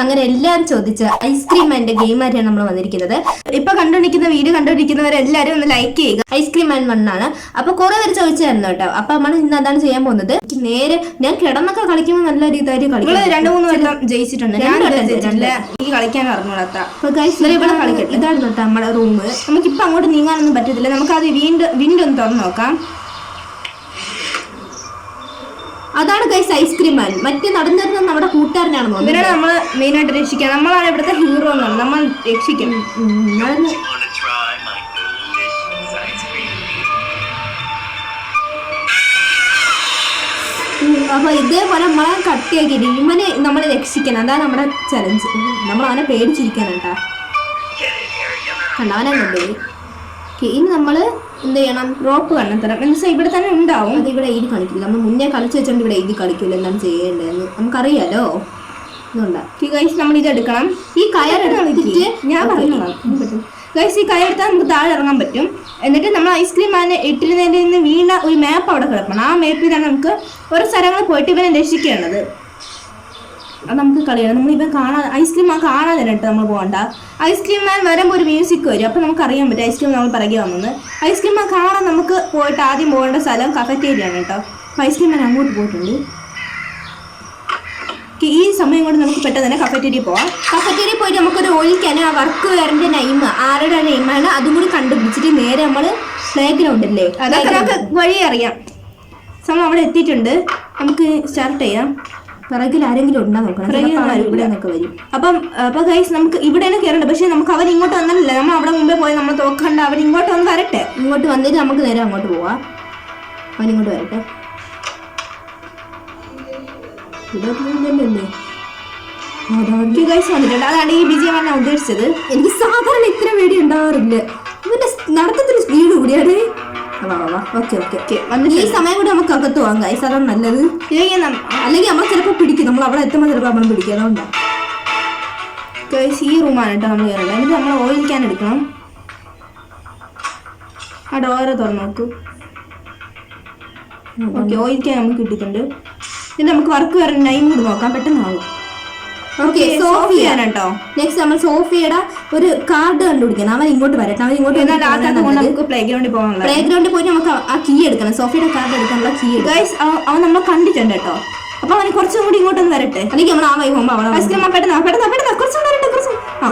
അങ്ങനെ എല്ലാവരും ചോദിച്ച ഐസ്ക്രീം ആൻഡ് ഗെയിം ആയിട്ടാണ് നമ്മൾ വന്നിരിക്കുന്നത്. ഇപ്പൊ കണ്ടുപിടിക്കുന്ന വീഡിയോ കണ്ടുപിടിക്കുന്നവരെല്ലാരും ഒന്ന് ലൈക്ക് ചെയ്യുക. ഐസ്ക്രീം ആൻഡ് മണ്ണാണ് അപ്പൊ കുറെ പേര് ചോദിച്ചായിരുന്നു കേട്ടോ. അപ്പൊ നമ്മൾ ഇന്ന് അതാണ് ചെയ്യാൻ പോകുന്നത്? നേരെ ഞാൻ കിടന്നൊക്കെ കളിക്കുമ്പോൾ നല്ല ഒരു ഇതായിട്ട് കളിക്കും രണ്ടു മൂന്ന് വട്ടം ജയിച്ചിട്ടുണ്ട്. എനിക്ക് കളിക്കാൻ ഇവിടെ കളിക്കട്ടെ. ഇതാണ് കേട്ടോ നമ്മുടെ റൂം നമുക്കിപ്പൊ അങ്ങോട്ട് നീങ്ങാനൊന്നും പറ്റത്തില്ല. നമുക്ക് അത് വീണ്ടും വീണ്ടും ഒന്ന് തുറന്നു നോക്കാം. അതാണ് ഗൈസ് ഐസ്ക്രീം മാൻ മറ്റേ നടന്നിരുന്ന നമ്മുടെ കൂട്ടുകാരനാണ് തോന്നുന്നത് ഇവരാണ് നമ്മൾ മെയിൻ ആയിട്ട് രക്ഷിക്കുക നമ്മളാണ് ഇവിടുത്തെ ഹീറോ എന്നാണ് നമ്മൾ രക്ഷിക്കും. അപ്പൊ ഇതേപോലെ നമ്മളെ കട്ടിയാക്കിയിട്ട് ഇവനെ നമ്മളെ രക്ഷിക്കണം. അതാണ് നമ്മുടെ ചലഞ്ച് നമ്മൾ അവനെ പേടിച്ചിരിക്കാനാട്ടാ കണ്ടവനെ കണ്ടു? ഇനി നമ്മൾ എന്ത് ചെയ്യണം? റോപ്പ് കണ്ടെത്തണം എന്ന് വെച്ചാൽ ഇവിടെ തന്നെ ഉണ്ടാവും. അത് ഇവിടെ എഴുതി കളിക്കില്ല. നമ്മൾ മുന്നേ കളിച്ച് വെച്ചോണ്ട് ഇവിടെ എഴുതി കളിക്കില്ല എന്താണ് ചെയ്യേണ്ടതെന്ന് നമുക്കറിയാലോ? ഇതുകൊണ്ടാ. ഗൈസ് നമ്മൾ ഇത് എടുക്കണം. ഈ കയർ എടുത്തിട്ട് ഞാൻ പറഞ്ഞു ഗൈസ് ഈ എടുത്താൽ നമുക്ക് താഴെ ഇറങ്ങാൻ പറ്റും. എന്നിട്ട് നമ്മൾ ഐസ്ക്രീം മാനെ ഇട്ടിരുന്നതിൽ നിന്ന് വീണ ഒരു മാപ്പ് അവിടെ കിടക്കണം. ആ മാപ്പിലാണ് നമുക്ക് ഓരോ സ്ഥലങ്ങളിൽ പോയിട്ട് ഇവനെ രക്ഷിക്കേണ്ടത്. നമുക്ക് കളിയാണ്. നമ്മൾ ഇവൻ കാണാൻ ഐസ്ക്രീം ആ കാണാതെ കേട്ടോ നമ്മൾ പോകണ്ട ഐസ്ക്രീം മാൻ വരുമ്പോൾ ഒരു മ്യൂസിക് വരും. അപ്പോൾ നമുക്ക് അറിയാൻ പറ്റും ഐസ്ക്രീം നമ്മൾ പിറകെ വന്നത് ഐസ്ക്രീം മാൻ കാണാൻ നമുക്ക് പോയിട്ട് ആദ്യം പോകേണ്ട സ്ഥലം കഫറ്റേരിയ ആണ് കേട്ടോ അപ്പോൾ ഐസ്ക്രീം മാൻ അങ്ങോട്ട് പോയിട്ടുണ്ട്. ഈ സമയം കൊണ്ട് നമുക്ക് പെട്ടെന്ന് തന്നെ കഫറ്റേരിയ പോവാം. കഫറ്റേരിയ പോയിട്ട് നമുക്കൊരു ഒഴിക്കാൻ ആ വർക്ക് വേറിന്റെ നൈമ ആരുടെ നൈമാണ് അതും കൂടി കണ്ടുപിടിച്ചിട്ട് നേരെ നമ്മൾ പ്ലേ ഗ്രൗണ്ട് അല്ലേ അതൊക്കെ നമുക്ക് വഴി അറിയാം സമയം അവിടെ എത്തിയിട്ടുണ്ട്. നമുക്ക് സ്റ്റാർട്ട് ചെയ്യാം. പിറകിൽ ആരെങ്കിലും ഉണ്ടോ നോക്കണം വരും. അപ്പം അപ്പൊ ഗൈസ് നമുക്ക് ഇവിടെയാണ് കയറേണ്ടത് പക്ഷെ നമുക്ക് അവർ ഇങ്ങോട്ട് വന്നില്ല നമ്മൾ അവിടെ മുമ്പേ പോയി നമ്മൾ തോക്കണ്ട അവർ ഇങ്ങോട്ട് വന്ന് വരട്ടെ. ഇങ്ങോട്ട് വന്നിട്ട് നമുക്ക് നേരെ അങ്ങോട്ട് പോവാം. അവൻ ഇങ്ങോട്ട് വരട്ടെ. ഗൈസ് വന്നിട്ടുണ്ട്. അതാണ് ഈ വിജയം ഞാൻ ഉദ്ദേശിച്ചത്. എനിക്ക് സാധാരണ ഇത്ര പേടി ഉണ്ടാവാറില്ല. ഇവന്റെ നടത്തത്തിന് സ്പീഡ് കൂടിയാണ്. ഓക്കെ ഓക്കെ ഈ സമയം കൂടി നമുക്ക് അകത്ത് പോകാം ഗൈസ് അതാണ് നല്ലത്. അല്ലെങ്കിൽ നമ്മൾ ചിലപ്പോൾ പിടിക്കും. നമ്മൾ അവിടെ എത്തുമ്പോൾ ചിലപ്പോൾ നമ്മൾ പിടിക്കും. അതുകൊണ്ടാണ് ഗൈസ് ഈ റൂമാണ് കേട്ടോ നമ്മൾ കയറേണ്ടത് എന്നിട്ട് നമ്മൾ ഓയിൽ ക്യാൻ എടുക്കണം. ആ ഡോറ് തുറന്നു നോക്കൂ. ഓക്കെ ഓയിൽ ക്യാൻ നമുക്ക് കിട്ടിയിട്ടുണ്ട്. എന്നിട്ട് നമുക്ക് വർക്ക് വരുന്ന ടൈം കൂടി നോക്കാം. പെട്ടെന്നാവും ഓക്കെ സോഫിയ സോഫിയാണ് കേട്ടോ. നെക്സ്റ്റ് നമ്മൾ സോഫിയയുടെ ഒരു കാർഡ് കണ്ടുപിടിക്കണം. അവൻ ഇങ്ങോട്ട് വരട്ടെ. അവൻ ഇങ്ങോട്ട് പ്ലേ ഗ്രൗണ്ടിൽ പോകാനുള്ള പ്ലേ ഗ്രൗണ്ടിൽ പോയി നമുക്ക് ആ കീ എടുക്കണം. സോഫിയുടെ കാർഡ് എടുക്കാനുള്ള കീ അവൻ നമ്മളെ കണ്ടിട്ടുണ്ട് കേട്ടോ. അപ്പൊ അവന് കുറച്ചും കൂടി ഇങ്ങോട്ടൊന്ന് വരട്ടെ. അല്ലെങ്കിൽ നമ്മൾ ആ വൈ പോകുമ്പോൾ അവളെ ഐസ്ക്രീം പെട്ടെന്ന് പെട്ടെന്ന് പെട്ടെന്ന് കുറച്ചും വരട്ടെ കുറച്ചും ആ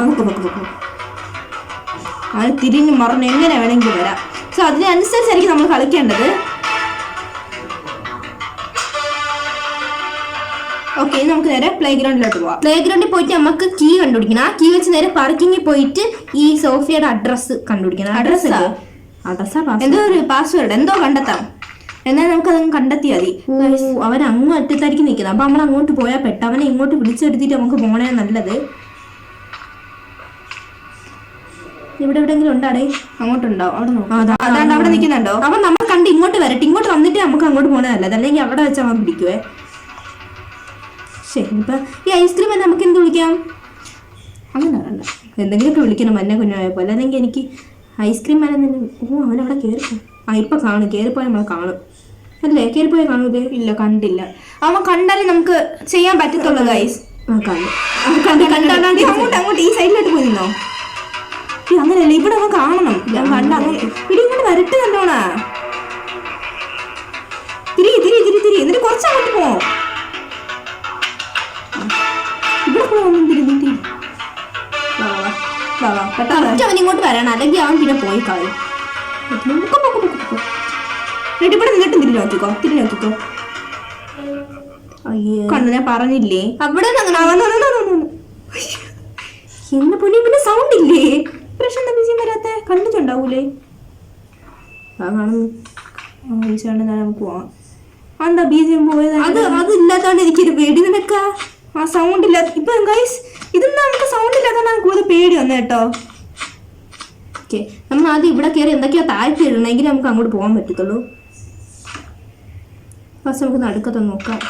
അവന് തിരിഞ്ഞ് മറന്ന് എങ്ങനെ വേണമെങ്കിൽ വരാം. സോ അതിനനുസരിച്ചായിരിക്കും നമ്മൾ കളിക്കേണ്ടത്. ഓക്കെ നമുക്ക് നേരെ പ്ലേ ഗ്രൗണ്ടിലോട്ട് പോവാം. പ്ലേ ഗ്രൗണ്ടിൽ പോയിട്ട് നമുക്ക് കീ കണ്ടുപിടിക്കണം. ആ കീ വെച്ച് നേരെ പാർക്കിങ്ങിൽ പോയിട്ട് ഈ സോഫിയയുടെ അഡ്രസ്സ് കണ്ടുപിടിക്കണം. അഡ്രസ് അഡ്രസ് അഡ്രസ്സാ എന്തോ ഒരു പാസ്വേഡ് എന്തോ കണ്ടെത്താം. എന്നാൽ നമുക്ക് അതങ്ങ് കണ്ടെത്തിയാൽ മതി. അവൻ അങ്ങ് അറ്റത്തായിരിക്കും നിൽക്കുന്നത്. അപ്പൊ നമ്മൾ അങ്ങോട്ട് പോയാൽ പെട്ട അവനെ ഇങ്ങോട്ട് വിളിച്ചെടുത്തിട്ട് നമുക്ക് പോണേ നല്ലത്. ഇവിടെ എവിടെയെങ്കിലും ഉണ്ടാടേ അങ്ങോട്ടുണ്ടോ? അവിടെ അതാണ്ട് അവിടെ നിൽക്കുന്നുണ്ടോ? അവൻ നമ്മൾ കണ്ട് ഇങ്ങോട്ട് വരട്ടെ. ഇങ്ങോട്ട് വന്നിട്ട് നമുക്ക് അങ്ങോട്ട് പോണേ നല്ലത്. അല്ലെങ്കിൽ അവിടെ വെച്ച് അവൻ പിടിക്കുവേ. ശരി ഇപ്പൊ ഈ ഐസ്ക്രീം നമുക്ക് എന്ത് വിളിക്കാം? അങ്ങനെ വേണ്ട. എന്തെങ്കിലുമൊക്കെ വിളിക്കണം മഞ്ഞ കുഞ്ഞായ പോലെ. അല്ലെങ്കിൽ എനിക്ക് ഐസ്ക്രീം മരം തന്നെ ഓ അവനവിടെ കയറി ആ ഇപ്പൊ കാണും. കയറിപ്പോയാൽ നമ്മൾ കാണും. അല്ലേ? കയറിപ്പോയ കാണൂലേ ഇല്ല കണ്ടില്ല. അവൻ കണ്ടാലേ നമുക്ക് ചെയ്യാൻ പറ്റത്തുള്ളൂ ഗൈസ് ആ കണ്ടു. അങ്ങോട്ട് അങ്ങോട്ട് ഈ സൈഡിലോട്ട് പോയി നിന്നോ അങ്ങനെയല്ല ഇവിടെ അവൻ കാണണം. ഞാൻ കണ്ട ഇടി ഇങ്ങോട്ട് വരട്ടെ നല്ലോണാ. തിരി തിരി തിരി തിരി എന്നിട്ട് കുറച്ച് അങ്ങോട്ട് അവൻ ഇങ്ങോട്ട് വരണം. അല്ലെങ്കിൽ അവൻ പിന്നെ പോയി കളയും. ഇവിടെ നിന്നിട്ടും തിരി നോക്കിക്കോ. തിരി നോക്കിക്കോ. അയ്യോ. കണ്ടു പറഞ്ഞില്ലേ? അവിടെ. എന്നെ പൊന്നി പിന്നെ സൗണ്ട് ഇല്ലേ? പ്രശ്നം വിജയം വരാത്തെ? കണ്ടിട്ടുണ്ടാവൂലേ ഈശോണ്ട് നമുക്ക് പോവാം. എന്താ ബീജം പോയത്? അത് അത് ഇല്ലാത്തോണ്ട് എനിക്കൊരു പേടി നിനക്കാ? ആ സൗണ്ട് ഇല്ല ഇപ്പൊ ഗൈസ് ഇതെന്താ നമുക്ക് സൗണ്ട് ഇല്ലാത്തതാണ് നമുക്ക് കൂടുതൽ പേടി വന്നത് കേട്ടോ. ഓക്കെ നമ്മൾ ആദ്യം ഇവിടെ കയറി എന്തൊക്കെയാ താഴ്ത്തി ഇടണമെങ്കിൽ നമുക്ക് അങ്ങോട്ട് പോകാൻ പറ്റത്തുള്ളൂ. ഫസ്റ്റ് നമുക്ക് നടുക്കത്തൊന്ന് നോക്കാം.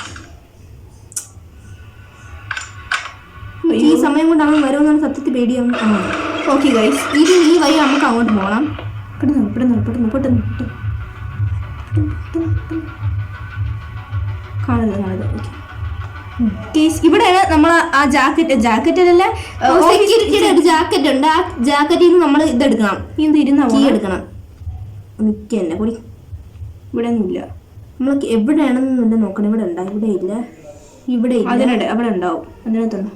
ഈ സമയം കൊണ്ട് അവൻ വരുമെന്നാണ് സത്യത്തിൽ പേടിയാണ്. ഓക്കെ ഗൈസ് ഇത് ഈ വഴി നമുക്ക് അങ്ങോട്ട് പോകണം. പെട്ടെന്ന് പെട്ടെന്ന് പെട്ടെന്ന് പെട്ടെന്ന് പെട്ടെന്ന് കാണുന്നത് കാണുന്നത് കേസ് ഇവിടെയാണ് നമ്മൾ ആ ജാക്കറ്റ് ജാക്കറ്റ് അല്ല സെക്യൂരിറ്റിയുടെ ഒരു ജാക്കറ്റ് ഉണ്ട്. ആ ജാക്കറ്റിൽ നിന്ന് നമ്മൾ ഇതെടുക്കണം ഇത് ഇരുന്ന കീ എടുക്കണം. നിൽക്ക തന്നെ കൂടി. ഇവിടെ ഒന്നുമില്ല നമ്മൾ എവിടെയാണെന്നൊന്നും നോക്കണം. ഇവിടെ ഉണ്ടാ? ഇവിടെ ഇല്ല. ഇവിടെ അതിനെ അതിനുണ്ട് അവിടെ ഉണ്ടാവും. അതിനകത്തുണ്ട്.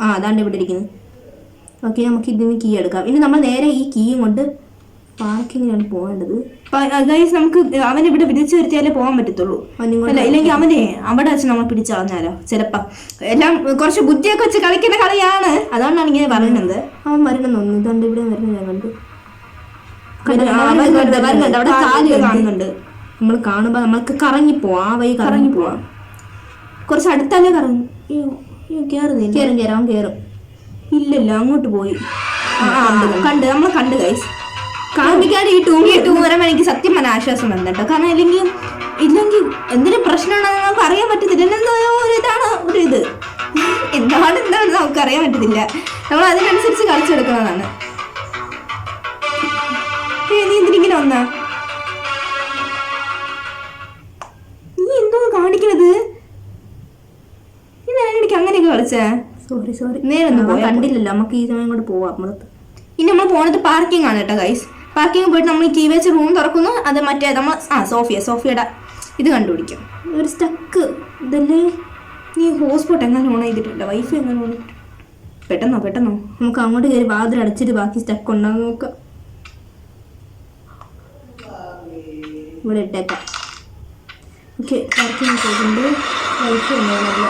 ആ അതാണ്ട് ഇവിടെ ഇരിക്കുന്നത് ഓക്കെ നമുക്ക് ഇതിന് കീ എടുക്കാം. ഇനി നമ്മൾ നേരെ ഈ കീയും കൊണ്ട് പാർക്കിങ്ങിനാണ് പോകേണ്ടത് ഗൈസ് നമുക്ക് അവൻ ഇവിടെ പിടിച്ചു വരുത്തിയാലേ പോകാൻ പറ്റത്തുള്ളൂ. അല്ല ഇല്ലെങ്കിൽ അവനെ അവിടെ വെച്ച് നമ്മൾ പിടിച്ചു കളഞ്ഞാലോ ചിലപ്പോ. എല്ലാം കുറച്ച് ബുദ്ധിയൊക്കെ വെച്ച് കളിക്കുന്ന കളിയാണ്. അതുകൊണ്ടാണ് ഇങ്ങനെ പറയുന്നത്. അവൻ വരണം ഒന്ന് ഇതുകൊണ്ട് ഇവിടെ വരുന്നത് ഞാൻ കണ്ടു. വരുന്നുണ്ട്. അവിടെ കാൽ കാണുന്നുണ്ട്. നമ്മൾ കാണുമ്പോൾ നമ്മൾക്ക് കറങ്ങി പോവാം ആ വഴി കറങ്ങി പോവാം കുറച്ച് അടുത്തല്ലേ കറങ്ങി. കേറുന്നില്ല കയറും കയറും അവൻ കയറും ഇല്ലല്ല അങ്ങോട്ട് പോയി. കണ്ട് നമ്മൾ കണ്ട് ഗൈസ് കാണിക്കാതെ ഈ ടൂ ഈ ടൂ വരുമ്പോൾ എനിക്ക് സത്യം പറഞ്ഞ ആശ്വാസം വന്നു കേട്ടോ കാരണം ഇല്ലെങ്കിൽ ഇല്ലെങ്കിൽ എന്തെങ്കിലും പ്രശ്നമാണെന്ന് നമുക്ക് അറിയാൻ പറ്റത്തില്ല. എന്തോ ഒരു ഇതാണ് ഒരു ഇത്. എന്താണ് എന്താണ് നമുക്ക് അറിയാൻ പറ്റത്തില്ല. നമ്മൾ അതിനനുസരിച്ച് കളിച്ചെടുക്കുന്നതാണ് നീ എന്തിനിങ്ങനെ വന്നാ? നീ എന്തോ കാണിക്കണത്? ഇതാണ് എനിക്ക് അങ്ങനെയൊക്കെ കളിച്ചേ? സോറി സോറി നേരെ ഒന്നും കണ്ടില്ലല്ലോ. നമുക്ക് ഈ സമയം കൊണ്ട് പോവാം. ഇനി നമ്മൾ പോണത് പാർക്കിംഗ് ആണ് കേട്ടോ ഗൈസ് പാർക്കിംഗ് പോയിട്ട് നമ്മൾ കീ വെച്ച് റൂം തുറക്കുന്നു. അത് മറ്റേ നമ്മൾ ആ സോഫിയ സോഫിയുടെ ഇത് കണ്ടുപിടിക്കും. ഒരു സ്റ്റക്ക് ഇതല്ലേ? നീ ഹോസ്പോട്ട് എങ്ങനെ ഓൺ ചെയ്തിട്ടുണ്ട് വൈഫ് എങ്ങനെ ഓൺ പെട്ടെന്നോ പെട്ടെന്നോ? നമുക്ക് അങ്ങോട്ട് കയറി വാതിൽ അടച്ചിട്ട് ബാക്കി സ്റ്റക്ക് ഉണ്ടാകും നോക്കാം. ഇവിടെ ഇട്ടേക്കാം. ഓക്കെ പാർക്കിംഗ് പോയിട്ടുണ്ട് വൈഫ് ഉണ്ടാകുന്നില്ല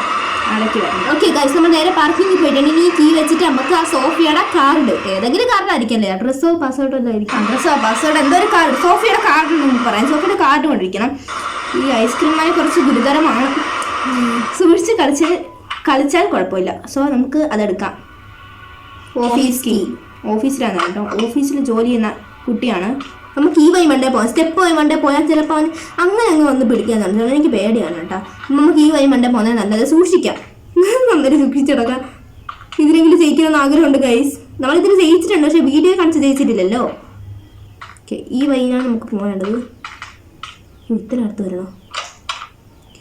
അടക്കി വരണം. ഓക്കെ ഗൈസ് നമ്മൾ നേരെ പാർക്കിംഗിൽ പോയിട്ടുണ്ട്. ഇനി ഈ കീ വെച്ചിട്ട് നമുക്ക് ആ സോഫിയുടെ കാർഡ് ഏതെങ്കിലും കാർഡ് ആയിരിക്കല്ലേ അഡ്രസ്സോ പാസ്വേർഡോ ആയിരിക്കും. അഡ്രസ്സോ പാസ്വേർഡ് എന്തോ ഒരു കാർഡ് സോഫിയുടെ കാർഡ് നമുക്ക് പറയാം. സോഫിയുടെ കാർഡ് കൊണ്ടിരിക്കണം. ഈ ഐസ്ക്രീമായി കുറച്ച് ഗുരുതരമാണ്. സൂക്ഷിച്ച് കളിച്ച് കളിച്ചാൽ കുഴപ്പമില്ല. സോ നമുക്ക് അതെടുക്കാം. ഓഫീസ് കീ ഓഫീസിലാണ് കേട്ടോ. ഓഫീസിൽ ജോലി ചെയ്യുന്ന കുട്ടിയാണ് നമുക്ക് ഈ വഴി മണ്ടേ പോകാം. സ്റ്റെപ്പ് വഴി മണ്ടേ പോയാൽ ചിലപ്പോൾ അവൻ അങ്ങനെ അങ്ങ് വന്ന് പിടിക്കാൻ നടന്നു എനിക്ക് പേടിയാണ് കേട്ടോ. നമുക്ക് ഈ വഴി മണ്ടേ പോകുന്നത് നല്ലത് സൂക്ഷിക്കാം. നന്നായി സൂക്ഷിച്ചിടക്കാം ഇതിലെങ്കിലും ജയിക്കണമെന്ന് ആഗ്രഹമുണ്ട് ഗൈസ് നമ്മളിതിന് ജയിച്ചിട്ടുണ്ട് പക്ഷേ വീഡിയോ കാണിച്ച് ജയിച്ചിട്ടില്ലല്ലോ. ഓക്കെ ഈ വഴിയാണ് നമുക്ക് പോകേണ്ടത്. ഇത്തിനടുത്ത് വരണോ?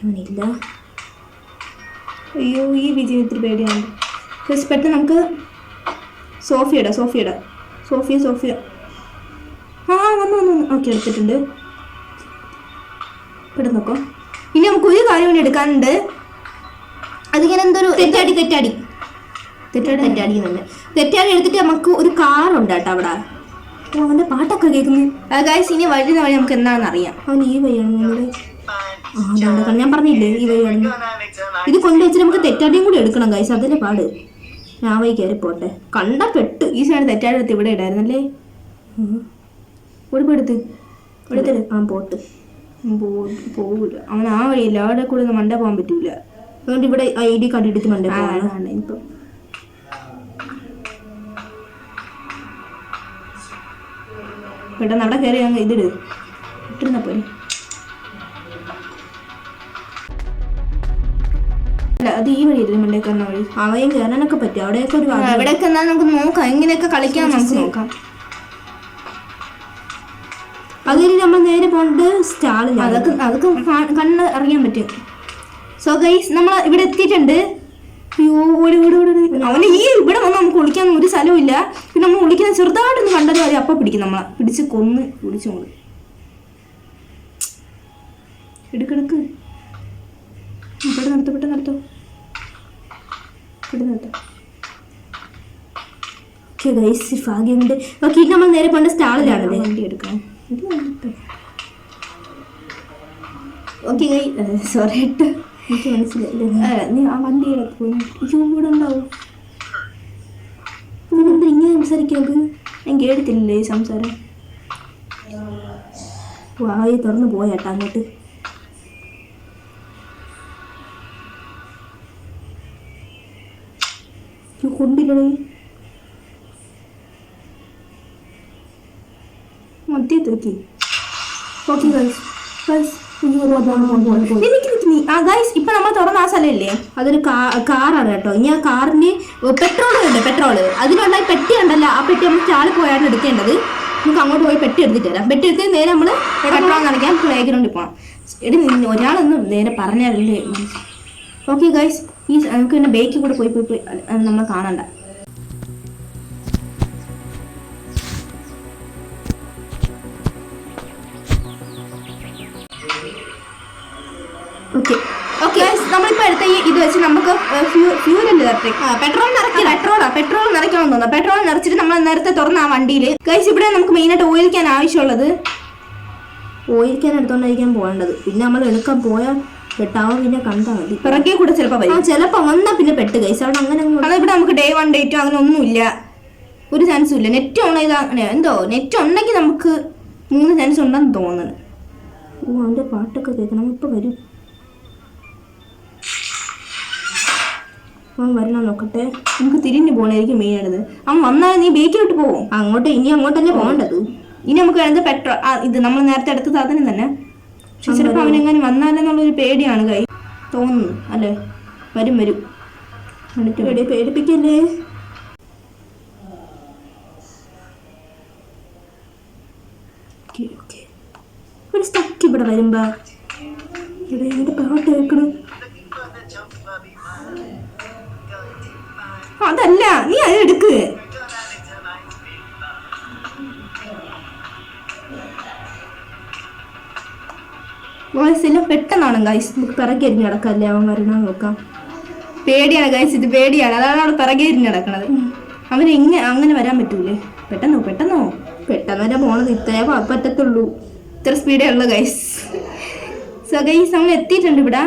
അവനില്ല. അയ്യോ ഈ വിജയം ഇത്തിരി പേടിയാണ്. പെട്ടെന്ന് നമുക്ക് സോഫിയുടെ സോഫിയുടെ സോഫിയ സോഫിയ. ആ വന്നു വന്നു ഓക്കെ എടുത്തിട്ടുണ്ട്. ഇവിടെ നോക്കോ. ഇനി നമുക്ക് ഒരു കാര്യം കൂടി എടുക്കാനുണ്ട്. അതിങ്ങനെ എന്തൊരു തെറ്റാടി തെറ്റാടി. തെറ്റാടി? തെറ്റാടി തന്നെ തെറ്റാടി എടുത്തിട്ട് നമുക്ക് ഒരു കാറുണ്ട് കേട്ടോ അവിടെ. അവന്റെ പാട്ടൊക്കെ കേൾക്കുന്നു. ഗൈസ് ഇനി വഴി വഴി നമുക്ക് എന്താണെന്ന് അറിയാം. അവൻ ഈ വഴിയാണ് ഞാൻ പറഞ്ഞില്ലേ ഈ വഴിയാണ്. ഇത് കൊണ്ടുവച്ചിട്ട് നമുക്ക് തെറ്റാടിയും കൂടി എടുക്കണം കൈസ് അതിന്റെ പാട്. ഞാൻ വൈകാരി കയറി പോട്ടെ. കണ്ട പെട്ട്. ഈ സൈഡ് തെറ്റാടി എടുത്ത് ഇവിടെ ഇടായിരുന്നല്ലേ? ഇവിടെ എടുത്ത് എടുത്തേ ആ പോട്ട്. പോവില്ല അവൻ ആ വഴിയില്ല അവിടെ കൂടെ ഒന്നും മണ്ട പോകാൻ പറ്റൂല. അതുകൊണ്ട് ഇവിടെ ഐ ഡി കാർഡ് എടുത്ത് മണ്ട കേറി ഇപ്പം. പെട്ടെന്ന് അവിടെ കയറി അങ്ങ് ഇതിട്. ഇട്ടിരുന്ന പോലെ അത് ഈ വഴി ഇല്ലേ മണ്ടേ കയറുന്ന വഴി. അവയും കയറാനൊക്കെ പറ്റും. അവിടെയൊക്കെ ഒരു വാതിൽ എവിടെയൊക്കെ എന്നാൽ നമുക്ക് നോക്കാം. എങ്ങനെയൊക്കെ കളിക്കാൻ നമുക്ക് നോക്കാം. അതിൽ നമ്മൾ നേരെ പോകേണ്ടത് സ്റ്റാളിൽ അതൊക്കെ അതൊക്കെ കണ്ണ് അറിയാൻ പറ്റും. സോ ഗൈസ് നമ്മൾ ഇവിടെ എത്തിയിട്ടുണ്ട്. അയ്യോ ഓടി ഓടി ഓടി. അവന് ഈ ഇവിടെ വന്ന് നമുക്ക് ഒളിക്കാൻ ഒരു സ്ഥലവും ഇല്ല. പിന്നെ നമ്മൾ ഒളിക്കുന്ന ചെറുതായിട്ടൊന്ന് കണ്ടത് മതി അപ്പം പിടിക്കും നമ്മളെ. പിടിച്ച് കൊന്ന് പിടിച്ചു കൊണ്ട്. എടുക്കെടുക്ക് ഇവിടെ നിർത്തും പെട്ടെന്ന് നിർത്തോ. പെട്ടെന്ന് നിർത്തോ. ഓക്കെ ഗൈസ് ഭാഗ്യമുണ്ട് ഓക്കെ നമ്മൾ നേരെ പോകേണ്ട സ്റ്റാളിലാണല്ലേ വണ്ടി എടുക്കാം ഓക്കെ സോറി ഇട്ട് എനിക്ക് മനസ്സിലായില്ല. നീ ആ വണ്ടി പോയി ഇവിടെ ഉണ്ടാവും? നിങ്ങളെന്താ ഇങ്ങനെ സംസാരിക്കുന്നത് ഞാൻ കേട്ടിട്ടില്ലേ ഈ സംസാരം? വായി തുറന്ന് പോയാട്ടാ അങ്ങോട്ട്. കൊണ്ടില്ലേ മത്തി തൂക്കി ഓക്കെ ഗൈസ് ഗൈസ് ഗൈസ് ഇപ്പൊ നമ്മൾ തുറന്ന ആ സ്ഥലമില്ലേ? അതൊരു കാറാണ് കേട്ടോ. ഇനി ആ കാറിന് പെട്രോൾ ഉണ്ട് പെട്രോൾ അതിലുള്ള പെട്ടി ഉണ്ടല്ലോ ആ പെട്ടി നമ്മൾ ചാടി പോയാണ് എടുക്കേണ്ടത്. നമുക്ക് അങ്ങോട്ട് പോയി പെട്ടി എടുത്തിട്ട് വരാം. പെട്ടി എടുത്ത് നേരെ നമ്മൾ പെട്രോൾ നടക്കാൻ പ്ലേ ഗ്രൗണ്ടിൽ പോകണം എടി ഒരാളൊന്നും നേരെ മനസ്സി- ഓക്കെ ഗൈസ് ഈ നമുക്ക് പിന്നെ ബേക്കിൽ കൂടെ പോയി പോയി നമ്മൾ കാണണ്ട. നമുക്ക് ഫ്യൂൽ അല്ലേ പെട്രോൾ നിറക്കി പെട്രോളാ പെട്രോൾ നിറയ്ക്കണം തോന്നുന്നു. പെട്രോൾ നിറച്ചിട്ട് നമ്മൾ നേരത്തെ തുറന്ന ആ വണ്ടിയിൽ കഴിച്ച് ഇവിടെ നമുക്ക് മെയിനായിട്ട് ഓയിൽ ക്യാൻ ആവശ്യമുള്ളത് ഓയിൽക്കാൻ എടുത്തോണ്ടായിരിക്കാൻ പോകേണ്ടത്. പിന്നെ നമ്മൾ എടുക്കാൻ പോയാൽ പെട്ടാവും പിന്നെ കണ്ടാൽ മതി. പിറകെ കൂടെ ചിലപ്പോൾ വരും. ചിലപ്പോ വന്നാൽ പിന്നെ പെട്ട് കൈസ് അവിടെ അങ്ങനെ അങ്ങ് ഇവിടെ നമുക്ക് ഡേ വൺ ഡേറ്റും അങ്ങനെ ഒന്നുമില്ല. ഒരു ചാൻസും ഇല്ല. നെറ്റ് ഓൺ ചെയ്താൽ എന്തോ നെറ്റ് ഉണ്ടെങ്കിൽ നമുക്ക് മൂന്ന് ചാൻസ് ഉണ്ടെന്ന് തോന്നുന്നു. ഓ അവന്റെ പാട്ടൊക്കെ കേൾക്കണം. ഇപ്പോൾ വരും. അവൻ വരണം നോക്കട്ടെ. നമുക്ക് തിരിഞ്ഞു പോകണായിരിക്കും മെയിനാണത് അവൻ വന്നാൽ നീ ബേക്കിലോട്ട് പോകും അങ്ങോട്ട് ഇനി അങ്ങോട്ടല്ലേ പോകേണ്ടത്. ഇനി നമുക്ക് വേണ്ടത് പെട്രോൾ ഇത് നമ്മൾ നേരത്തെ എടുത്ത സാധനം തന്നെ. പക്ഷെ ചിലപ്പോൾ അവനെങ്ങനെ വന്നാലെന്നുള്ളൊരു പേടിയാണ് കൈ തോന്നുന്നു. അല്ലേ? വരും വരും. എന്നിട്ട് പേടി പേടിപ്പിക്കല്ലേ? ഒരു സ്റ്റക്ക് ഇവിടെ വരുമ്പോ. ഇവിടെ പാട്ട് കേൾക്കണം? അതല്ല നീ അത് എടുക്ക്. വോയിസ് എല്ലാം പെട്ടെന്നാണ് ഗൈസ് പിറകെ എരിഞ്ഞ് കിടക്കല്ലേ അവൻ വരണം നോക്കാം. പേടിയാണ് ഗൈസ് ഇത് പേടിയാണ്. അതാണ് അവിടെ പിറകെ ഇരുന്ന് കിടക്കണത് അവന് ഇങ്ങനെ അങ്ങനെ വരാൻ പറ്റൂലേ? പെട്ടെന്നോ പെട്ടെന്നോ? പെട്ടെന്ന് വരെ പോണത് ഇത്രേ പറ്റത്തുള്ളൂ. ഇത്ര സ്പീഡേ ഉള്ളു ഗൈസ് സോ ഗൈസ് നമ്മൾ എത്തിയിട്ടുണ്ട് ഇവിടെ.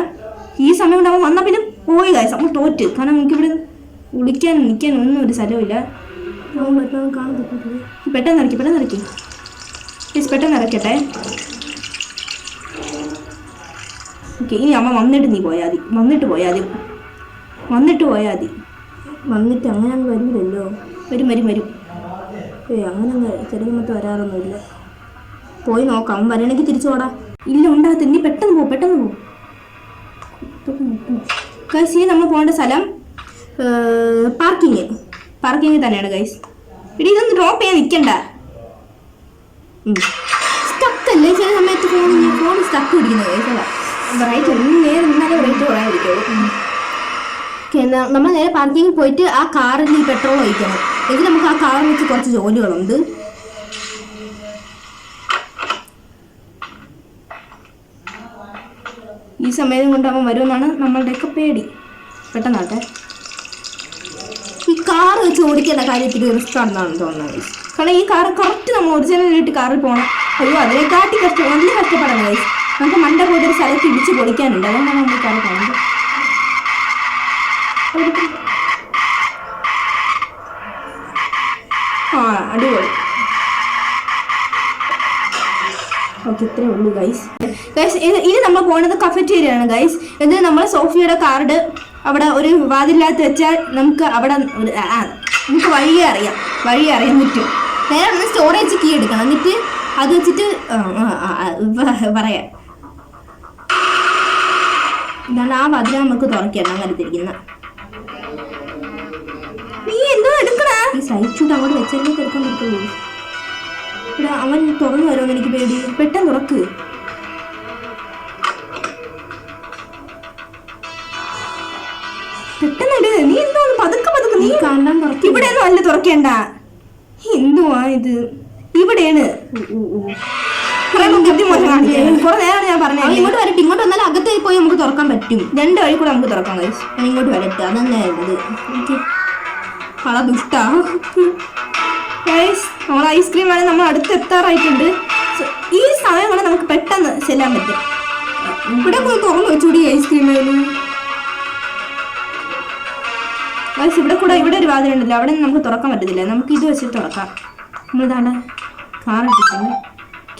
ഈ സമയം കൊണ്ട് അവൻ വന്നാൽ പിന്നെ പോയി ഗൈസ് നമ്മൾ തോറ്റ്. കാരണം നമുക്ക് ഇവിടെ വിളിക്കാനും നിൽക്കാനും ഒന്നും ഒരു സ്ഥലമില്ല പെട്ടെന്ന് ഇറക്കി പെട്ടെന്ന് ഇറക്കി. പ്ലീസ് പെട്ടെന്ന് ഇറക്കട്ടെ. ഓക്കെ ഇനി അമ്മ വന്നിട്ട് നീ പോയാൽ മതി. വന്നിട്ട് പോയാൽ മതി. വന്നിട്ട് പോയാൽ മതി. വന്നിട്ട് അങ്ങനെ അങ്ങ് വരില്ലല്ലോ വരും വരും വരും. ഏയ് അങ്ങനെ അങ്ങ് ചെറിയമ്മത്ത് വരാറൊന്നുമില്ല. പോയി നോക്കാം. അവൻ വരണമെങ്കിൽ തിരിച്ചോടാ ഇല്ല ഉണ്ടാകത്തില്ല. നീ പെട്ടെന്ന് പോ പെട്ടെന്ന് പോ. ഇനി നമ്മൾ പോകേണ്ട സ്ഥലം പാർക്കിങ് പാർക്കിങ് തന്നെയാണ് ഗൈസ് ഇടി ഇതൊന്ന് ഡ്രോപ്പ് ചെയ്യാൻ നിൽക്കണ്ട സ്റ്റക്കല്ലേ ചില സമയത്ത് ഫോൺ ഫോൺ സ്റ്റക്ക് പിടിക്കുന്നത് കേസല്ല റൈറ്റ് ഒന്ന് നേരെ നിന്നാലേ റേറ്റ് കുറയാതിരിക്കുള്ളൂ. നമ്മൾ നേരെ പാർക്കിങ്ങിൽ പോയിട്ട് ആ കാറിൽ ഈ പെട്രോൾ ഒഴിക്കണം. എങ്കിൽ നമുക്ക് ആ കാറിൽ വെച്ച് കുറച്ച് ജോലികളുണ്ട്. ഈ സമയം കൊണ്ട് അവൻ വരുമെന്നാണ് നമ്മളുടെയൊക്കെ പേടി. പെട്ടെന്നാട്ടെ. കാർ വെച്ച് ഓടിക്കേണ്ട കാര്യത്തിൽ റിസ്ക് ആണെന്നാണ് തോന്നുന്നത് കാരണം ഈ കാർ കറക്റ്റ് നമ്മൾ ഒറിജിനലായിട്ട് കാറിൽ പോകണം അയ്യോ അതിനെക്കാട്ടി കഷ്ടം നല്ല കഷ്ടപ്പെടണം ഗൈസ് നമുക്ക് മണ്ട പോയിട്ട് ഒരു സ്ഥലത്ത് ഇടിച്ച് പൊളിക്കാനുണ്ട്. അതുകൊണ്ടാണ് നമ്മൾ കാറ് പോകുന്നത് ആ അടിപൊളി. ഓക്കെ ഇത്രേ ഉള്ളൂ ഗൈസ് ഗൈസ് ഇനി നമ്മൾ പോകുന്നത് കഫറ്റേരിയാണ് ഗൈസ് ഇത് നമ്മൾ സോഫിയുടെ കാർഡ് അവിടെ ഒരു വാതില്ലാത്ത വെച്ചാൽ നമുക്ക് അവിടെ നമുക്ക് വഴിയേ അറിയാം. വഴി അറിയാൻ പറ്റും. നേരെ ഒന്ന് സ്റ്റോറേജ് കീ എടുക്കണം. എന്നിട്ട് അത് വെച്ചിട്ട് പറയാം. എന്നാണ് ആ വാതിൽ നമുക്ക് തുറക്കണം തിരിക്കുന്ന നീ എന്തോ എടുക്കണ ഈ സൈഡ് ഷൂട്ട് അങ്ങോട്ട് വെച്ചാലേ തീർക്കാൻ പറ്റുള്ളൂ. ഇവിടെ അവൻ തുറന്നു വരുമെന്ന് എനിക്ക് പേടി. പെട്ടെന്ന് തുറക്ക്. പെട്ടെന്ന് നീ എന്താണ്? പതുക്കെ പതുക്കെ നീ കാണാൻ തുറക്കി ഇവിടെ ഒന്നും അല്ല തുറക്കേണ്ട. എന്തുവാ ഇത്? ഇവിടെയാണ്. ഇങ്ങോട്ട് വരട്ടെ. ഇങ്ങോട്ട് വന്നാൽ അകത്തേക്ക് പോയി നമുക്ക് തുറക്കാൻ പറ്റും. രണ്ട് വഴി കൂടെ നമുക്ക് തുറക്കാം കഴിച്ചു ഞാൻ ഇങ്ങോട്ട് വരട്ടെ. അതന്നെ ഇത് എനിക്ക് വള ദുഷ്ടാ. നമ്മൾ ഐസ്ക്രീം ആണ് നമ്മൾ അടുത്ത് എത്താറായിട്ടുണ്ട്. ഈ സമയം കൊണ്ട് നമുക്ക് പെട്ടെന്ന് ചെല്ലാൻ പറ്റും. ഇവിടെ പോയി തുറന്നു വെച്ചുകൂടി ഐസ്ക്രീം Guys, ഇവിടെ കൂടെ ഇവിടെ ഒരു വാതിലുണ്ടല്ലോ അവിടെ നിന്ന് നമുക്ക് തുറക്കാൻ പറ്റത്തില്ല. നമുക്ക് ഇത് വെച്ചിട്ട് തുറക്കാം. നമ്മൾ ഇതാണ്ട് കാർ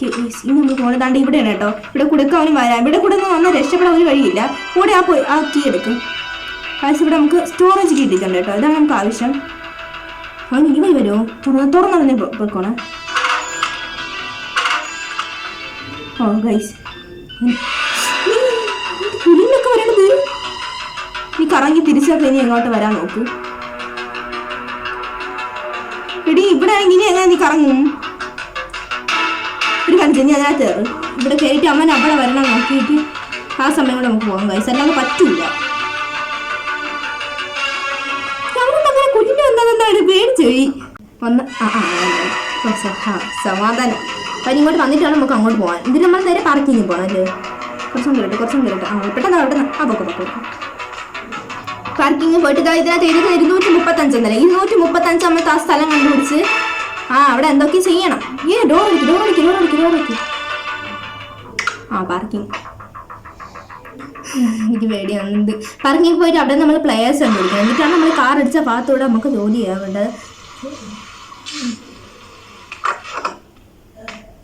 ഇനി നമ്മൾ പോകുന്നത് ഇവിടെയാണ് കേട്ടോ. ഇവിടെ കൊടുക്കാൻ അവന് വരാം. ഇവിടെ കൂടെ നിന്ന് വന്നാൽ രക്ഷപ്പെടാൻ ഒരു വഴിയില്ല. കൂടെ ആ പോയി ആ കീ എടുക്കും. കാശ് ഇവിടെ നമുക്ക് സ്റ്റോറേജ് കീ ഇട്ടിട്ടുണ്ട് കേട്ടോ. ഇതാണ് നമുക്ക് ആവശ്യം. അവൻ ഇനി വഴി വരുമോ? തുറന്ന് തുറന്നറിഞ്ഞ് പോയിക്കോണേ. ഓ ഗൈസ് കറങ്ങി തിരിച്ചൊക്കെ ഇനി എങ്ങോട്ട് വരാൻ നോക്കൂ. എടി ഇവിടെ ഇനി എങ്ങനെ നീ കറങ്ങും? ഒരു കാര്യം ഇനി അതിനകത്ത് കയറ്. ഇവിടെ കയറിയിട്ട് അമ്മൻ അവിടെ വരണം നോക്കിയിട്ട് ആ സമയം കൂടെ നമുക്ക് പോകാൻ കഴിച്ചു അല്ലാതെ പറ്റൂല. അങ്ങനെ സമാധാനം. അപ്പം ഇങ്ങോട്ട് വന്നിട്ട് നമുക്ക് അങ്ങോട്ട് പോകാൻ. ഇതിൽ നമ്മൾ നേരെ പാർക്കിങ്ങിൽ പോകണം അല്ലേ? കുറച്ചും കേട്ടോ കുറച്ചും കേട്ടോ ആ പെട്ടെന്ന് പെട്ടെന്ന്. ആ പൊക്കെ പൊക്കെ. പാർക്കിങ്ങിൽ പോയിട്ട് ഇതാ ഇതിനകത്ത് എഴുതുന്നത് ഇരുന്നൂറ്റി മുപ്പത്തഞ്ച് എന്നല്ലേ? ഇരുന്നൂറ്റി മുപ്പത്തഞ്ച് അമ്മത്തെ ആ സ്ഥലം കണ്ടുപിടിച്ച് ആ അവിടെ എന്തൊക്കെ ചെയ്യണം. ഏ ഡോർ അടിക്കും ഡോർ അടിക്കും ഡോർ അടിക്കും ഡോർ അടിക്കും. ആ പാർക്കിംഗ് എനിക്ക് പേടിയുണ്ട് പാർക്കിംഗ് പോയിട്ട് അവിടെ നമ്മൾ പ്ലെയേഴ്സ് കണ്ടുപിടിക്കണം. എന്നിട്ടാണ് നമ്മൾ കാർ അടിച്ച ഭാഗത്തൂടെ നമുക്ക് ജോലി ചെയ്യാൻ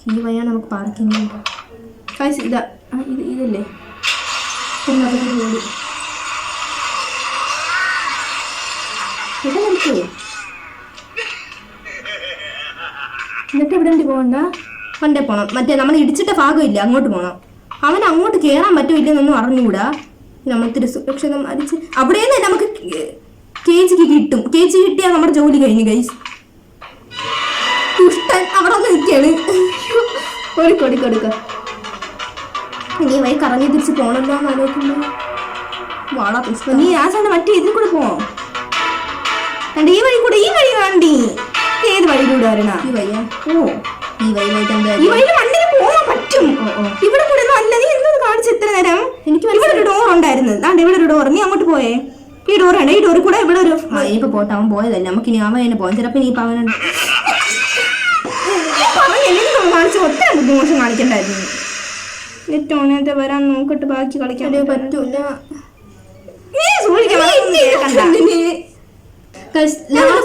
ഈ വഴിയാണ് നമുക്ക് പാർക്കിംഗ് ഇതാ ഇത് ഇതല്ലേ? ജോലി ഉണ്ട് പോകണ്ട പണ്ടേ പോണം. മറ്റേ നമ്മൾ ഇടിച്ചിട്ട ഭാഗമില്ല അങ്ങോട്ട് പോകണം അവൻ അങ്ങോട്ട് കയറാൻ പറ്റുമില്ലെന്നൊന്നും അറിഞ്ഞുകൂടാ. നമ്മൾ ഇത്തിരി സുരക്ഷിതം അടിച്ച് അവിടെ നിന്ന് നമുക്ക് കേച്ചിക്ക് കിട്ടും. കേച്ചി കിട്ടിയാൽ നമ്മുടെ ജോലി കഴിഞ്ഞു ഗൈസ് ദുഷ്ടൻ അവിടെ ഒന്ന് നിൽക്കാണ്. കൊടുക്കൊടി കൊടുക്ക നീ വൈ കറങ്ങി തിരിച്ച് പോണല്ലോ എന്ന് ആലോചിക്കുന്നു പുഷ്പ നീ ആ സൈഡ് മറ്റേ ഇതിൽ കൂടെ പോവാം ഈ വഴി കൂടെ ഈ വഴി വേണ്ടി വഴിയിലൂടെ ഈ വഴിയാ ഓ. ഈ വൈ എന്താ ഈ പോകാൻ പറ്റും. ഇവിടെ കൂടെ ഒന്നും അല്ല നീ എന്തോ കാണിച്ചു ഇത്ര നേരം? എനിക്ക് ഇവിടെ ഒരു ഡോർ ഉണ്ടായിരുന്നു. ഇവിടെ ഒരു ഡോർ നീ അങ്ങോട്ട് പോയേ. ഈ ഡോർ ആണ് ഈ ഡോറിൽ കൂടെ ഇവിടെ ഒരു ഇനിയിപ്പോ പോട്ടെ അവൻ പോയതല്ലേ. നമുക്ക് ഇനി അവൻ തന്നെ പോകാം ചിലപ്പോ നീ അവൻ അവൻ എന്തെങ്കിലും കാണിച്ച് ഒത്തിരി ബുദ്ധിമോശം കാണിക്കണ്ടായിരുന്നു. നെറ്റ് നേരത്തെ വരാൻ നോക്കിട്ട് ബാക്കി കളിക്കാൻ പറ്റൂല. നീ സൂക്ഷിക്കണം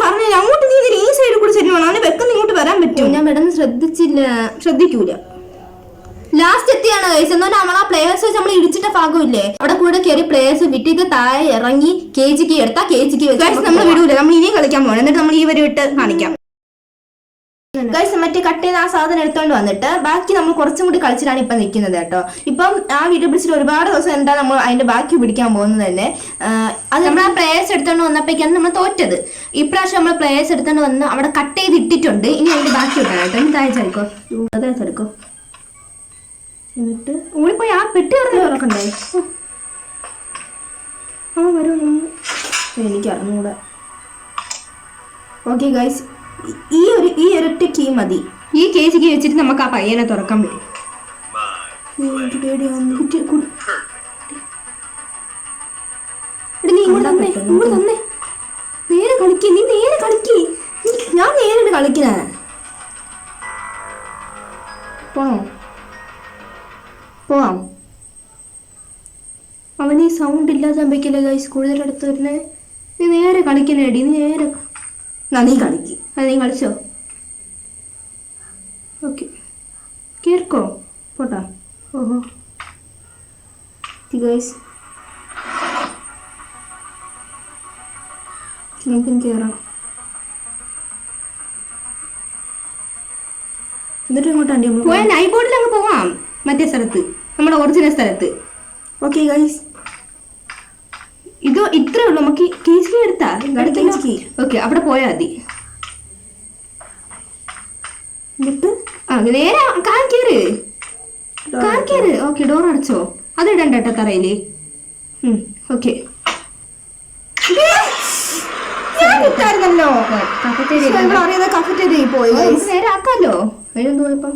പറഞ്ഞു അങ്ങോട്ട് നീ ഈ സൈഡിൽ കൂടെ ചെല്ലണം അവന് വെക്കുന്ന ഇങ്ങോട്ട് വരാൻ പറ്റും. ഞാൻ പെട്ടെന്ന് ശ്രദ്ധിച്ചില്ല. ശ്രദ്ധിക്കൂല. ലാസ്റ്റ് എത്തിയാണ് ഗൈസ് എന്നാൽ നമ്മൾ ആ പ്ലേയേഴ്സ് വെച്ച് നമ്മൾ ഇടിച്ചിട്ട ഭാഗമില്ലേ? അവിടെ കൂടെ കയറി പ്ലേയേഴ്സ് വിട്ടിട്ട് താഴെ ഇറങ്ങി കെ ജിക്ക് എടുത്താ കെ ജിക്ക് നമ്മൾ വിടൂല. നമ്മൾ ഇനിയും കളിക്കാൻ പോകണം എന്നിട്ട് നമ്മൾ ഈ വരെ വിട്ട് കാണിക്കാം. ഗൈസ് മറ്റേ കട്ട് ചെയ്ത് ആ സാധനം എടുത്തോണ്ട് വന്നിട്ട് ബാക്കി നമ്മൾ കുറച്ചും കൂടി കളിച്ചിട്ടാണ് ഇപ്പൊ നിൽക്കുന്നത് കേട്ടോ. ഇപ്പം ആ വീഡിയോ പിടിച്ചിട്ട് ഒരുപാട് ദിവസം എന്താ നമ്മൾ അതിന്റെ ബാക്കി പിടിക്കാൻ പോകുന്നത് തന്നെ. അത് നമ്മൾ ആ പ്ലേയേഴ്സ് എടുത്തോണ്ട് വന്നപ്പോഴേക്കാണ് നമ്മൾ തോറ്റത്. ഇപ്രാവശ്യം നമ്മൾ പ്ലേയേഴ്സ് എടുത്തോണ്ട് വന്ന് അവിടെ കട്ട് ചെയ്ത് ഇട്ടിട്ടുണ്ട്. ഇനി അതിന്റെ ബാക്കി ഇടണം കേട്ടോ. ഇനി താഴ്ചെടുക്കോ അതെടുക്കോ എന്നിട്ട് ഓടിപ്പോയി ആ പെട്ടി ഇറങ്ങി ആ വരും. എനിക്ക് അറിഞ്ഞൂടെ ഓക്കെ ഗൈസ് ഈ ഒരു ഈ ഒരൊറ്റ കീ മതി. ഈ കേസ് കീ വെച്ചിട്ട് നമുക്ക് ആ പയ്യനെ തുറക്കാൻ പറ്റും. നേരെ കളിക്ക് നീ നേരെ കളിക്ക്. ഞാൻ നേരിട്ട് കളിക്കണേ. പോണോ? പോവാം. അവന് ഈ സൗണ്ട് ഇല്ലാതെ സംഭവിക്കില്ല ഗൈസ് കൂടുതൽ അടുത്ത് വരുന്നേ? നീ നേരെ കളിക്കണേടി നീ നേരെ നന്ദി കളിക്ക്. അത് നീ കളിച്ചോ ഓക്കെ. കേൾക്കോ? പോട്ടാ. ഓഹോ. ഗൈസ് നമുക്കും കയറാം എന്നിട്ട് ഇങ്ങോട്ടാണ്ടി പോയാൽ നൈറ്റ് ബോർഡിൽ അങ്ങ് പോവാം. മറ്റേ സ്ഥലത്ത്. നമ്മുടെ ഒറിജിനൽ സ്ഥലത്ത്. ഓക്കെ ഗൈസ് ഇത് ഇത്രേ ഉള്ളൂ. നമുക്ക് കേസ് എടുത്താ. ഓക്കെ അവിടെ പോയാൽ മതി. എന്നിട്ട്? നേരെ കാൽ കയറ് കാൽ കയറ് ഓക്കെ ഡോർ അടച്ചോ. അത് ഇടണ്ട കേട്ടോ തറയിൽ. ഓക്കെ. അറിയാതെ കഫറ്റേരി പോയി. നേരെ ആക്കാലോ. അതിനെന്ത് പോയപ്പം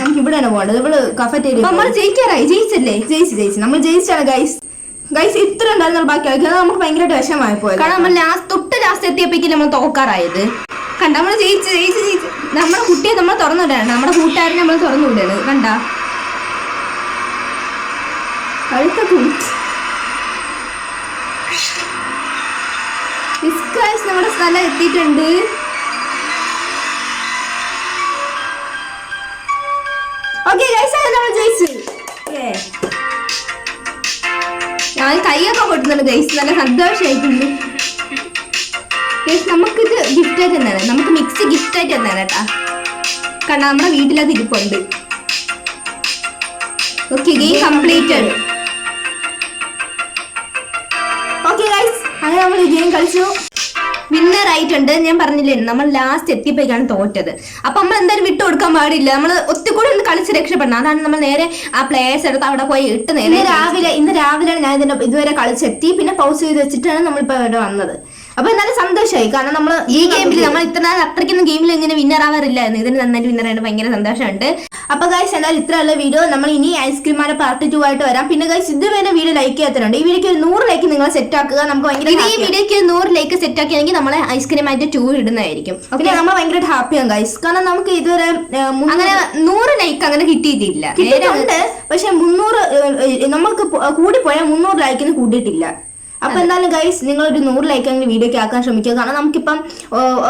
നമുക്ക് ഇവിടെയാണ് പോകേണ്ടത്. ഇവൾ കഫറ്റേരി നമ്മൾ ജയിക്കാറായി. ജയിച്ചല്ലേ? ജയിച്ച് ജയിച്ച്. നമ്മൾ ജയിച്ചാണ് ഗൈസ് ഗൈസ് ഇത്ര ഉണ്ടായിരുന്നു ബാക്കി കളിക്കുന്നത് നമുക്ക് ഭയങ്കരമായിട്ട് വിഷമായി പോയത്. കാരണം നമ്മൾ ലാസ്റ്റ് ലാസ്റ്റ് എത്തിയപ്പോ നമ്മൾ തോക്കാറായത്. കണ്ട നമ്മൾ ജയിച്ച് ജയിച്ച് ജയിച്ച്. നമ്മുടെ കുട്ടിയെ നമ്മൾ തുറന്നു വിടാണ് നമ്മുടെ കൂട്ടുകാരനെ നമ്മൾ തുറന്നു വിടാണ് കണ്ട നമ്മുടെ സ്ഥലം എത്തിയിട്ടുണ്ട്. നമ്മൾ. ഞാൻ കൈയൊക്കെ പൊട്ടുന്നുണ്ട് ഗൈസ് നല്ല സന്തോഷമായിട്ടുണ്ട് ഗൈസ് നമുക്കിത് ഗിഫ്റ്റ് ആയിട്ട് തന്നെയാണ് നമുക്ക് മിക്സ് ഗിഫ്റ്റ് ആയിട്ട് തന്നെയാണ് കേട്ടാ. കാരണം നമ്മുടെ വീട്ടിലത് ഇരിപ്പുണ്ട്. Okay game completed okay guys അങ്ങനെ നമ്മൾ ഈ ഗെയിം കളിച്ചു. വിന്നർ ആയിട്ടുണ്ട്. ഞാൻ പറഞ്ഞില്ലേ നമ്മൾ ലാസ്റ്റ് എത്തിയപ്പോഴേക്കാണ് തോറ്റത്. അപ്പൊ നമ്മൾ എന്തായാലും വിട്ടു കൊടുക്കാൻ പാടില്ല. നമ്മൾ ഒത്തുകൂടി ഒന്ന് കളിച്ച് രക്ഷപ്പെടണം. അതാണ് നമ്മൾ നേരെ ആ പ്ലേയേഴ്സ് എടുത്ത് അവിടെ പോയി ഇട്ട് നേരെ രാവിലെ ഇന്ന് രാവിലെയാണ് ഞാൻ ഇതിന്റെ ഇതുവരെ കളിച്ചെത്തി. പിന്നെ പൗസ് ചെയ്ത് വെച്ചിട്ടാണ് നമ്മളിപ്പോ ഇവിടെ വന്നത്. അപ്പൊ എന്നാലും സന്തോഷമായി കാരണം നമ്മൾ ഈ ഗെയിമിൽ നമ്മൾ ഇത്ര നാൾ അത്രയ്ക്കൊന്നും ഗെയിമിൽ ഇങ്ങനെ വിന്നർ ആവാറില്ലായിരുന്നു ഇതിന് നന്നായിട്ട് വിന്നർ ആയിട്ട് ഭയങ്കര സന്തോഷമുണ്ട്. അപ്പൊ ഗൈസ് എന്നാൽ ഇത്രയുള്ള വീഡിയോ നമ്മൾ ഇനി ഐസ്ക്രീമാരുടെ പാർട്ട് ടു ആയിട്ട് വരാം. പിന്നെ ഗൈസ് ഇതുവരെ വീഡിയോ ലൈക്ക് ചെയ്യാത്തതുണ്ട് ഈ വീഡിയോക്ക് ഒരു നൂറ് ലൈക്ക് നിങ്ങൾ സെറ്റ് ആക്കുക. നമുക്ക് ഭയങ്കര ഈ വീഡിയോക്ക് നൂറ് ലൈക്ക് സെറ്റ് ആക്കിയാണെങ്കിൽ നമ്മളെ ഐസ്ക്രീം ആയിട്ട് ടൂ ഇടുന്നതായിരിക്കും. പിന്നെ നമ്മൾ ഭയങ്കര ഹാപ്പിയാണ് ഗൈസ് കാരണം നമുക്ക് ഇതുവരെ അങ്ങനെ നൂറ് ലൈക്ക് അങ്ങനെ കിട്ടിയിട്ടില്ല. നേരെ പക്ഷെ മുന്നൂറ് നമ്മൾക്ക് പോയാൽ മുന്നൂറ് ലൈക്കിന് കൂട്ടിയിട്ടില്ല അപ്പൊ എന്തായാലും ഗൈസ് നിങ്ങൾ ഒരു നൂറ് ലൈക്ക് അങ്ങനെ വീഡിയോക്ക് ആക്കാൻ ശ്രമിക്കുക. കാരണം നമുക്കിപ്പം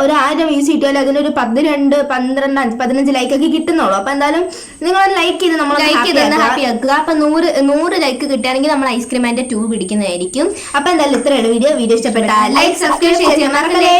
ഒരു ആയിരം വ്യൂസ് കിട്ടിയാലും അതിനൊരു പതിരണ്ട് പന്ത്രണ്ട് അഞ്ച് പതിനഞ്ച് ലൈക്ക് ഒക്കെ കിട്ടുന്നുള്ളൂ. അപ്പൊ എന്തായാലും നിങ്ങൾ ലൈക്ക് ചെയ്ത് നമ്മൾ ലൈക്ക് ചെയ്ത് ഹാപ്പി ആക്കുക. അപ്പൊ നൂറ് നൂറ് ലൈക്ക് കിട്ടുകയാണെങ്കിൽ നമ്മൾ ഐസ്ക്രീം അതിന്റെ ട്യൂബ് പിടിക്കുന്നതായിരിക്കും. അപ്പൊ എന്തായാലും ഇത്രയുള്ള വീഡിയോ വീഡിയോ ഇഷ്ടപ്പെട്ട ലൈക്ക് സബ്സ്ക്രൈബ് ചെയ്യാൻ മറക്കല്ലേ.